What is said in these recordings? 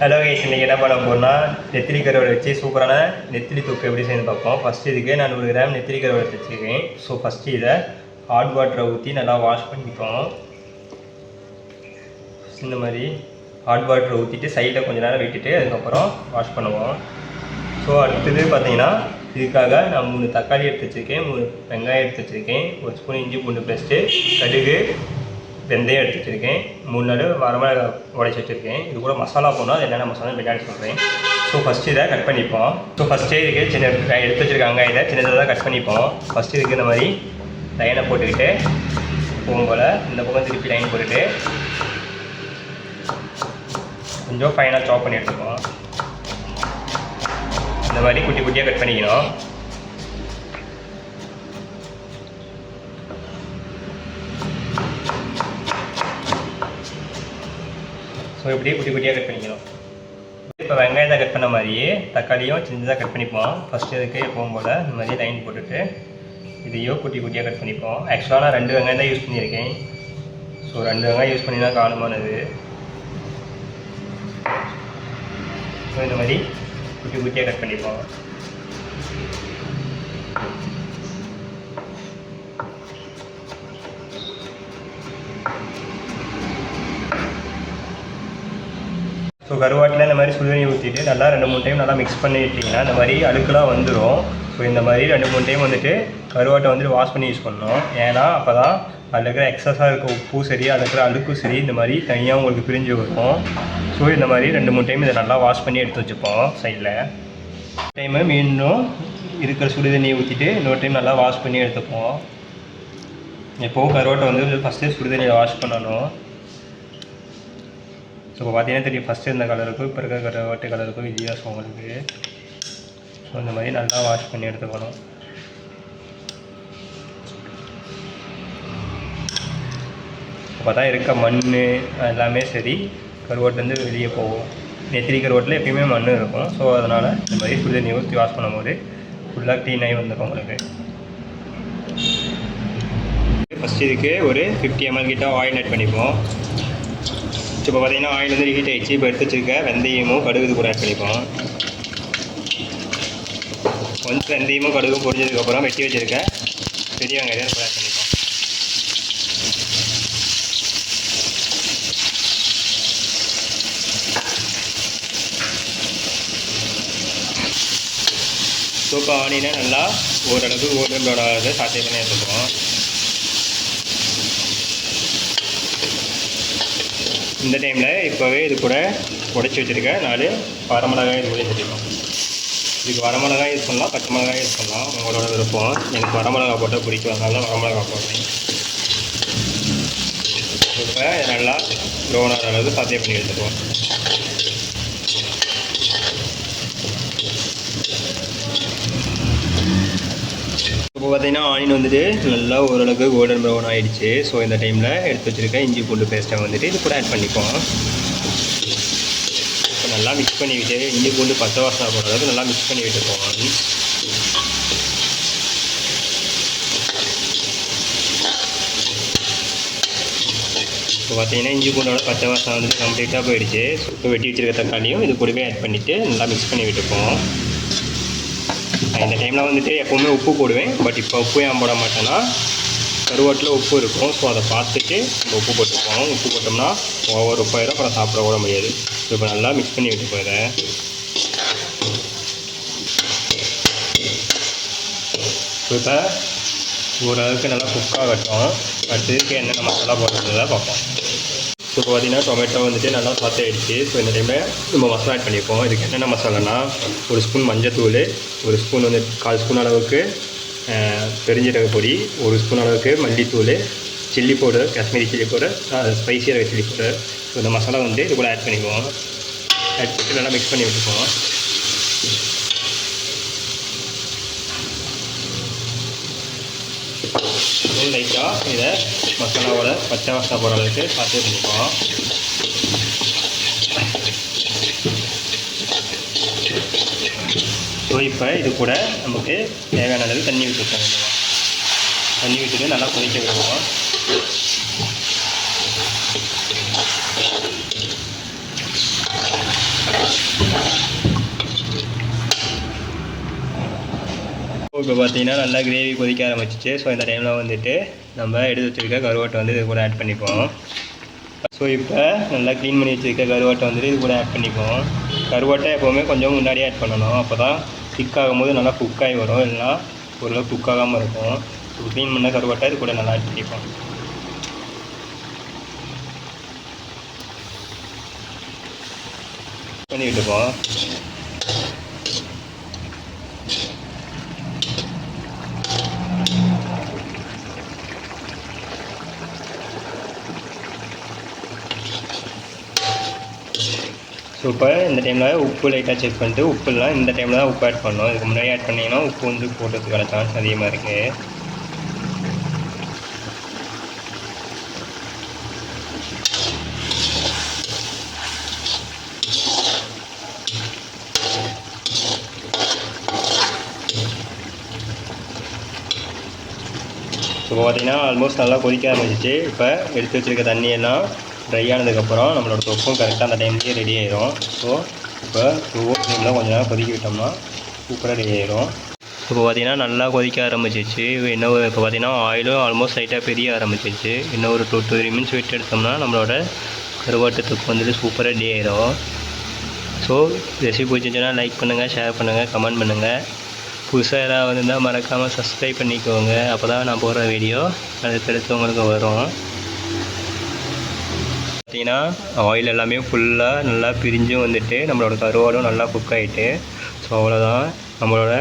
Hello case இன்றைக்கி என்ன பண்ண போகிறோம்னா நெத்திலி கருவாடு வச்சு சூப்பரான நெத்திலி தொக்கு எப்படி செய்யணும் பார்ப்போம். ஃபஸ்ட்டு இதுக்கு நான் நூறு கிராம் நெத்திலி கருவாடு வச்சுருக்கேன். ஸோ ஃபஸ்ட்டு இதை ஹாட் வாட்டரை ஊற்றி நல்லா வாஷ் பண்ணிப்போம் இந்த மாதிரி ஹாட் வாட்டரை ஊற்றிட்டு சைடில் கொஞ்ச நேரம் விட்டுட்டு அதுக்கப்புறம் வாஷ் பண்ணுவோம். ஸோ அடுத்தது பார்த்தீங்கன்னா இதுக்காக நான் மூணு தக்காளி எடுத்து வச்சுருக்கேன் மூணு வெங்காயம் எடுத்து வச்சுருக்கேன். ஒரு ஸ்பூன் இஞ்சி பூண்டு பேஸ்ட்டு கடுகு வெந்தயம் எடுத்து வச்சுருக்கேன். மூணு நாள் வரமிளகா உடைச்சி வச்சுருக்கேன். இது கூட மசாலா போடணும். அது என்னென்ன மசாலா பின்னாடி சொல்கிறேன் ஸோ ஃபஸ்ட்டு இதை கட் பண்ணிப்போம். ஸோ ஃபஸ்ட்டே இதுக்கு சின்ன எடுத்து வச்சுருக்காங்க இதை சின்னதாக கட் பண்ணிப்போம். ஃபஸ்ட்டு இதுக்கு இந்த மாதிரி லைனை போட்டுக்கிட்டு போகும் போல் இந்த பக்கம் திருப்பி லைன் போட்டுட்டு கொஞ்சம் ஃபைனாக சாப் பண்ணி எடுத்துப்போம் இந்த மாதிரி குட்டி குட்டியாக கட் பண்ணிக்கணும். ஸோ இப்படியே குட்டி குட்டியாக கட் பண்ணிக்கணும். இப்போ வெங்காயத்தை கட் பண்ண மாதிரியே தக்காளியும் சின்னதாக கட் பண்ணிப்போம். ஃபஸ்ட்டு இதுக்கு எப்பவும் போல் இந்த மாதிரி லைன் போட்டுட்டு இதையோ குட்டி குட்டியாக கட் பண்ணிப்போம். ஆக்சுவலாக நான் ரெண்டு வெங்காயம் தான் யூஸ் பண்ணியிருக்கேன். ஸோ ரெண்டு வெங்காயம் யூஸ் பண்ணி தான் காலமானது ஸோ இந்த மாதிரி குட்டி குட்டியாக கட் பண்ணிப்போம். கருவாட்டில் இந்த மாதிரி சுடுதண்ணி ஊற்றிட்டு நல்லா ரெண்டு மூணு டைம் நல்லா மிக்ஸ் பண்ணிட்டிங்கன்னா இந்த மாதிரி அழுக்கெல்லாம் வந்துடும் ஸோ இந்த மாதிரி ரெண்டு மூணு டைம் வந்துட்டு கருவாட்டை வந்துட்டு வாஷ் பண்ணி யூஸ் பண்ணணும். ஏன்னா அப்போ தான் அதில் இருக்கிற எக்ஸஸாக இருக்க உப்பும் சரி அதில் இருக்கிற அழுக்கும் சரி இந்த மாதிரி தனியாக உங்களுக்கு பிரிஞ்சு வரும். ஸோ இந்த மாதிரி ரெண்டு மூணு டைம் இதை நல்லா வாஷ் பண்ணி எடுத்து வச்சுப்போம் சைடில் டைமு மீண்டும் இருக்கிற சுடுதண்ணியை ஊற்றிட்டு இன்னொரு டைம் நல்லா வாஷ் பண்ணி எடுத்துப்போம். எப்போவும் கருவாட்டை வந்து ஃபஸ்ட்டு சுடுதண்ணியை வாஷ் பண்ணணும். இப்போ பார்த்தீங்கன்னா தெரியும் ஃபஸ்ட்டு இருந்த கலருக்கும் இப்போ இருக்கிற ஒட்டை கலருக்கும் வித்தியாசம் உங்களுக்கு ஸோ இந்த மாதிரி நல்லா வாஷ் பண்ணி எடுத்துக்கணும். அப்போ தான் இருக்க மண் எல்லாமே சரி. கருவாட்டிலேருந்து வெளியே போகும். நெத்திரி கருவாட்டில் எப்பயுமே மண் இருக்கும். ஸோ அதனால் இந்த மாதிரி சுடுதண்ணி ஊற்றி வாஷ் பண்ணும்போது ஃபுல்லாக க்ளீன் ஆகி வந்துடும் உங்களுக்கு. ஃபஸ்ட் இதுக்கு ஒரு ஃபிஃப்டி எம்எல் கிட்ட ஆயில் ஆட் பண்ணிப்போம். இப்போ பார்த்தீங்கன்னா ஆயில் வந்து ஹீட் ஆகிடுச்சு இப்போ எடுத்து வச்சுருக்க வெந்தயமும் கடுகு கூட ஆட் பண்ணிப்போம். கொஞ்சம் வெந்தயமும் கடுகும் பொரிஞ்சதுக்கப்புறம் வெட்டி வச்சுருக்க பெரிய வெங்காயம் கூட ஆட் பண்ணிப்போம். சூப்பர் ஆனியனை நல்லா ஓரளவுக்கு ஓரளவு ப்ரௌன் ஆகிறது பண்ணி எடுத்துப்போம் இந்த டைமில் இப்போவே இது கூட உடச்சி வச்சுருக்க. நாலு வரமிளகாய் இது கூட சேர்த்துக்கலாம். இதுக்கு வரமிளகாய் யூஸ் பண்ணலாம் பச்சை மிளகாய் யூஸ் பண்ணலாம். உங்களோட விருப்பம். எனக்கு வரமிளகா போட்டால் பிடிக்கும். அதனால வரமிளகா போடுறேன். இப்போ நல்லா லோனாக ஆகிற அளவுக்கு சாத்தியம் பண்ணி எடுத்துக்குவோம். இப்போ பார்த்தீங்கன்னா ஆனியன் வந்துட்டு நல்லா ஓரளவுக்கு கோல்டன் ப்ரௌன் ஆகிடுச்சு ஸோ இந்த டைமில் எடுத்து வச்சுருக்க இஞ்சி பூண்டு பேஸ்ட்டை வந்துட்டு இது கூட ஆட் பண்ணிப்போம். இப்போ நல்லா மிக்ஸ் பண்ணி விட்டு இஞ்சி பூண்டு பச்சை வாசனை போகிற அளவுக்கு நல்லா மிக்ஸ் பண்ணி விட்டுப்போம். இப்போ பார்த்தீங்கன்னா இஞ்சி பூண்டோட பச்சை வாசனை வந்துட்டு கம்ப்ளீட்டாக போயிடுச்சு. இப்போ வெட்டி வச்சுருக்க தக்காளியும் இது கூடவே ஆட் பண்ணிவிட்டு நல்லா மிக்ஸ் பண்ணி விட்டுப்போம். இந்த டைமில் வந்துட்டு எப்போவுமே உப்பு போடுவேன். பட் இப்போ உப்பு ஏன் போட மாட்டேன்னா கருவாட்டில் உப்பு இருக்கும். ஸோ அதை பார்த்துட்டு நம்ம உப்பு போகணும். உப்பு போட்டோம்னா ஓவர் உப்பாயிரம். அப்புறம் சாப்பிட கூட முடியாது. ஸோ இப்போ நல்லா மிக்ஸ் பண்ணி விட்டு போயிடுறேன். இப்போ ஓரளவுக்கு நல்லா குக் ஆகட்டும். அடுத்ததுக்கு என்னென்ன மசாலா போடுறதுதான் பார்ப்போம். ஸோ இப்போ பார்த்தீங்கன்னா டொமேட்டோ வந்துட்டு நல்லா சாத்தே ஆயிடுச்சு. ஸோ இந்த டைமில் நம்ம மசாலா ஆட் பண்ணிப்போம் இதுக்கு என்னென்ன மசாலானா ஒரு ஸ்பூன் மஞ்சத்தூள் ஒரு ஸ்பூன் வந்து கால் ஸ்பூன் அளவுக்கு பெருஞ்சீரக பொடி ஒரு ஸ்பூன் அளவுக்கு மல்லித்தூள் chilli powder Kashmiri chilli powder ஸ்பைசியாக chilli powder. So இந்த மசாலா வந்து இது கூட ஆட் பண்ணிக்குவோம். ஆட் பண்ணிட்டு நல்லா மிக்ஸ் பண்ணி விட்டுக்குவோம் லைட்டாக இதை மசாலாவோட பச்சை வாசனை போகிற அளவுக்கு பார்த்து கொடுப்போம் ஸோ இப்போ இது கூட நமக்கு தேவையான அளவு தண்ணி விட்டுருக்கோம் தண்ணி விட்டுட்டு நல்லா கொதிக்க விடுவோம். இப்போ பார்த்தீங்கன்னா நல்லா கிரேவி கொதிக்க ஆரம்பிச்சிச்சு. ஸோ இந்த டைமில் வந்துட்டு நம்ம எடுத்து வச்சிருக்க கருவாட்டை வந்து இது கூட ஆட் பண்ணிப்போம் ஸோ இப்போ நல்லா க்ளீன் பண்ணி வச்சிருக்க கருவாட்டை வந்துட்டு இது கூட ஆட் பண்ணிப்போம் கருவாட்டை எப்போவுமே கொஞ்சம் முன்னாடியே ஆட் பண்ணணும். அப்போ தான் திக் ஆகும்போது நல்லா குக்காகி வரும். இல்லைனா ஓரளவு குக் ஆகாமல் இருக்கும். ஸோ க்ளீன் பண்ண கருவாட்டை இது கூட நல்லா ஆட் பண்ணிப்போம் பண்ணிக்கிட்டு ஸோ இப்போ இந்த டைமில் உப்பு லைட்டாக செக் பண்ணிட்டு உப்புலாம் இந்த டைமில் தான் உப்பு ஆட் பண்ணணும். இதுக்கு முன்னாடி ஆட் பண்ணிங்கன்னா உப்பு வந்து போடுறதுக்கான சான்ஸ் அதிகமாக இருக்குது ஸோ பார்த்தீங்கன்னா ஆல்மோஸ்ட் நல்லா கொதிக்க ஆரம்பிச்சிச்சு. இப்போ எடுத்து வச்சிருக்க தண்ணியெல்லாம் ட்ரை ஆனதுக்கப்புறம் நம்மளோட தொப்பும் கரெக்டாக அந்த டைம்லேயே ரெடி ஆயிரும். ஸோ இப்போ லோ டைமில் கொஞ்ச நேரம் கொதிக்க விட்டோம்னா சூப்பராக ரெடி ஆயிரும். இப்போ பார்த்தீங்கன்னா நல்லா கொதிக்க ஆரம்பிச்சிச்சு இன்னும் ஒரு- இப்போ பார்த்தீங்கன்னா ஆயிலும் ஆல்மோஸ்ட் லைட்டாக பெரிய ஆரம்பிச்சிச்சு இன்னும் ஒரு டூ டூ த்ரீ மினிட்ஸ் விட்டு எடுத்தோம்னா நம்மளோட கருவாட்டத்துக்கு வந்துட்டு சூப்பராக ரெடி ஆயிரும். ஸோ ரெசிபி பிடிச்சிருந்துச்சுன்னா லைக் பண்ணுங்கள் ஷேர் பண்ணுங்கள் கமெண்ட் பண்ணுங்கள் புதுசாக ஏதாவது இருந்தால் மறக்காமல் சப்ஸ்கிரைப் பண்ணிக்கோங்க. அப்போ தான் நான் போடுற வீடியோ அடுத்தடுத்து உங்களுக்கு வரும். பார்த்தீங்கன்னா ஆயில் எல்லாமே ஃபுல்லாக நல்லா பிரிஞ்சும் வந்துட்டு நம்மளோட கருவாடும் நல்லா குக் ஆகிட்டு ஸோ அவ்வளோதான் நம்மளோட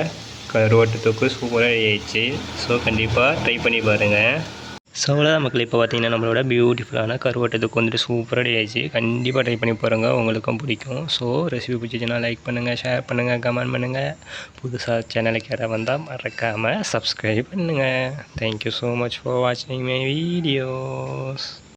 கருவாட்டு தொக்கு சூப்பராக ரெடி ஆயிடுச்சு. ஸோ கண்டிப்பாக ட்ரை பண்ணி பாருங்கள் ஸோ அவ்வளோதான் மக்கள் இப்போ பார்த்தீங்கன்னா நம்மளோட பியூட்டிஃபுல்லான கருவாட்டத்துக்கு வந்துட்டு சூப்பராக ரெடி ஆயிடுச்சு. கண்டிப்பாக ட்ரை பண்ணி போகிறோங்க உங்களுக்கும் பிடிக்கும். ஸோ ரெசிபி பிடிச்சிச்சுன்னா லைக் பண்ணுங்கள் ஷேர் பண்ணுங்கள் கமெண்ட் பண்ணுங்கள் புதுசாக சேனலுக்கு யாராவது வந்தால் மறக்காமல் சப்ஸ்கிரைப் பண்ணுங்கள் thank you so much for வாட்சிங் மை வீடியோஸ்